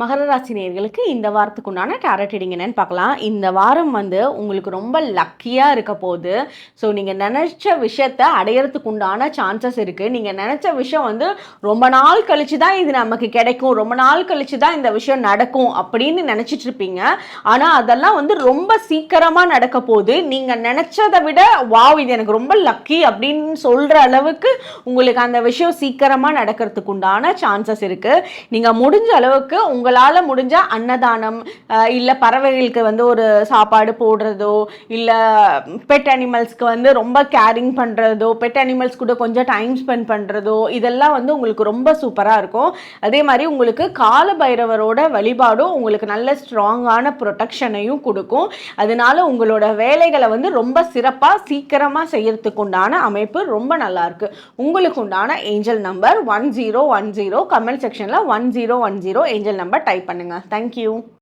மகர ராசி நேர்களுக்கு இந்த வாரத்துக்கு உண்டான டேரட் ரீடிங் என்னன்னு பார்க்கலாம். இந்த வாரம் வந்து உங்களுக்கு ரொம்ப லக்கியாக இருக்க போகுது. ஸோ நீங்கள் நினச்ச விஷயத்த அடையிறதுக்கு உண்டான சான்சஸ் இருக்குது நீங்கள் நினச்ச விஷயம் வந்து ரொம்ப நாள் கழிச்சு தான் இது நமக்கு கிடைக்கும். ரொம்ப நாள் கழிச்சு தான் இந்த விஷயம் நடக்கும் அப்படின்னு நினச்சிட்டு இருப்பீங்க. ஆனால் அதெல்லாம் வந்து ரொம்ப சீக்கிரமாக நடக்க போகுது. நீங்கள் நினச்சதை விட வாவ் இது எனக்கு ரொம்ப லக்கி அப்படின்னு சொல்கிற அளவுக்கு உங்களுக்கு அந்த விஷயம் சீக்கிரமாக நடக்கிறதுக்கு உண்டான சான்சஸ் இருக்குது நீங்கள் முடிஞ்ச அளவுக்கு உங்களால் முடிஞ்சால் அன்னதானம் இல்லை பறவைகளுக்கு வந்து ஒரு சாப்பாடு போடுறதோ இல்லை பெட் அனிமல்ஸ்க்கு வந்து ரொம்ப கேரிங் பண்ணுறதோ பெட் அனிமல்ஸ் கூட கொஞ்சம் டைம் ஸ்பெண்ட் பண்ணுறதோ இதெல்லாம் வந்து உங்களுக்கு ரொம்ப சூப்பராக இருக்கும். அதே மாதிரி உங்களுக்கு கால பைரவரோட வழிபாடும் உங்களுக்கு நல்ல ஸ்ட்ராங்கான ப்ரொடெக்ஷனையும் கொடுக்கும். அதனால உங்களோட வேலைகளை வந்து ரொம்ப சிறப்பாக சீக்கிரமாக செய்யறதுக்கு உண்டான அமைப்பு ரொம்ப நல்லாயிருக்கு உங்களுக்கு உண்டான angel number one zero one zero comment செக்ஷனில் one zero one zero angel number number type பண்ணுங்கள் தேங்க்யூ